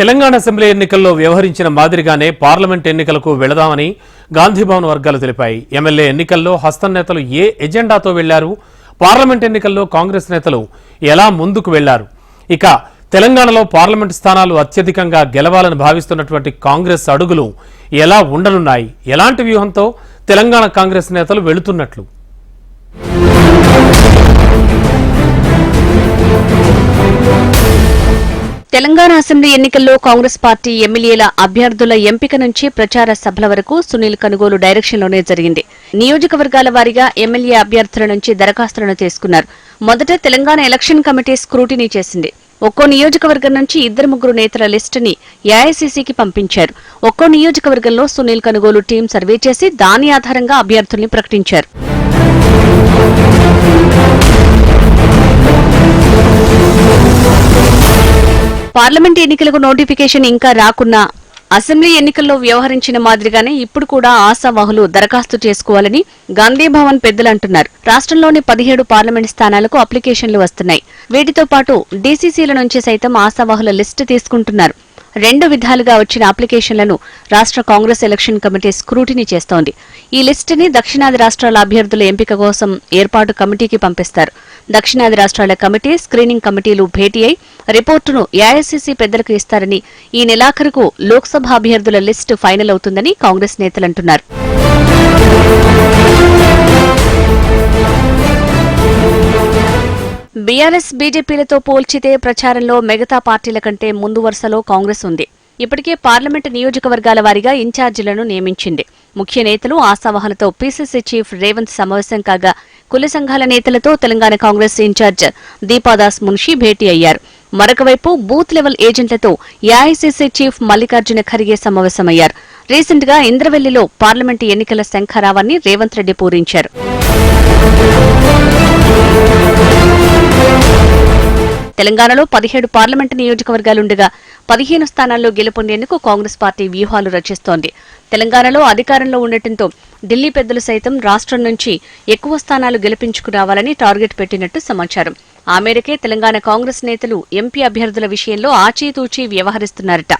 Telangana assembly ఎన్నికల్లో వ్యవహరించిన మాదిరిగానే పార్లమెంట్ ఎన్నికలకు వెళదామని గాంధీభవన్ వర్గాలు తెలిపాయి. ఎమ్మెల్యే ఎన్నికల్లో హస్తం నేతలు ఏ ఎజెండాతో వెళ్ళారు? పార్లమెంట్ ఎన్నికల్లో కాంగ్రెస్ నేతలు ఎలా ముందుకు వెళ్ళారు? ఇక తెలంగాణలో పార్లమెంట్ స్థానాలు అత్యధికంగా గెలవాలని భావిస్తున్నటువంటి కాంగ్రెస్ అడుగులు ఎలా ఉండనున్నాయి? ఎలాంటి వ్యూహంతో తెలంగాణ కాంగ్రెస్ నేతలు వెళుతున్నట్లు? తెలంగాణ అసెంబ్లీ ఎన్నికల్లో కాంగ్రెస్ పార్టీ ఎమ్మెల్యేల అభ్యర్థుల ఎంపిక నుంచి ప్రచార సభల వరకు సునీల్ కనుగోలు డైరెక్షన్లోనే జరిగింది. నియోజకవర్గాల వారీగా ఎమ్మెల్యే అభ్యర్థుల నుంచి దరఖాస్తులను తీసుకున్నారు. మొదట తెలంగాణ ఎలక్షన్ కమిటీ స్క్రూటినీ చేసింది. ఒక్కో నియోజకవర్గం నుంచి ఇద్దరు ముగ్గురు నేతల లిస్టుని ఏఐసీసీకి పంపించారు. ఒక్కో నియోజకవర్గంలో సునీల్ కనుగోలు టీం సర్వే చేసి దాని ఆధారంగా అభ్యర్థుల్ని ప్రకటించారు. పార్లమెంట్ ఎన్నికలకు నోటిఫికేషన్ ఇంకా రాకున్నా అసెంబ్లీ ఎన్నికల్లో వ్యవహరించిన మాదిరిగానే ఇప్పుడు కూడా ఆశావాహులు దరఖాస్తు చేసుకోవాలని గాంధీభవన్ పెద్దలు అంటున్నారు. రాష్ట్రంలోని పదిహేడు పార్లమెంట్ స్థానాలకు అప్లికేషన్లు వస్తున్నాయి. వీటితో పాటు డీసీసీల నుంచి సైతం ఆశావాహుల లిస్టు తీసుకుంటున్నారు. రెండు విధాలుగా వచ్చిన అప్లికేషన్లను రాష్ట్ర కాంగ్రెస్ ఎలక్షన్ కమిటీ స్క్రూటినీ చేస్తోంది. ఈ లిస్టుని దక్షిణాది రాష్ట్రాల అభ్యర్థుల ఎంపిక కోసం ఏర్పాటు కమిటీకి పంపిస్తారు. దక్షిణాది రాష్ట్రాల కమిటీ స్క్రీనింగ్ కమిటీలు భేటీ అయి రిపోర్టును ఏఐసీసీ పెద్దలకు ఇస్తారని ఈ నెలాఖరుకు లోక్సభ అభ్యర్థుల లిస్టు ఫైనల్ అవుతుందని కాంగ్రెస్ నేతలంటున్నారు. బీఆర్ఎస్ బీజేపీలతో పోల్చితే ప్రచారంలో మిగతా పార్టీల కంటే ముందు వరుసలో కాంగ్రెస్ ఉంది. ఇప్పటికే పార్లమెంటు నియోజకవర్గాల వారీగా ఇన్ఛార్జీలను నియమించింది. ముఖ్య నేతలు ఆశావహలతో పీసీసీ చీఫ్ రేవంత్ సమావేశం కాగా కుల సంఘాల నేతలతో తెలంగాణ కాంగ్రెస్ ఇన్ఛార్జ్ దీపాదాస్ మున్షి భేటీ అయ్యారు. మరొకవైపు బూత్ లెవెల్ ఏజెంట్లతో ఏఐసీసీ చీఫ్ మల్లికార్జున ఖర్గే సమావేశమయ్యారు. రీసెంట్గా ఇంద్రవెల్లిలో పార్లమెంటు ఎన్నికల శంఖారావాన్ని రేవంత్ రెడ్డి పూరించారు. తెలంగాణలో పదిహేడు పార్లమెంటు నియోజకవర్గాలుండగా పదిహేను స్థానాల్లో గెలుపొందేందుకు కాంగ్రెస్ పార్టీ వ్యూహాలు రచిస్తోంది తెలంగాణలో అధికారంలో ఉండటంతో ఢిల్లీ పెద్దలు సైతం రాష్ట్రం నుంచి ఎక్కువ స్థానాలు గెలిపించుకురావాలని టార్గెట్ పెట్టినట్టు సమాచారం. ఆ మేరకే తెలంగాణ కాంగ్రెస్ నేతలు ఎంపీ అభ్యర్థుల విషయంలో ఆచితూచి వ్యవహరిస్తున్నారట.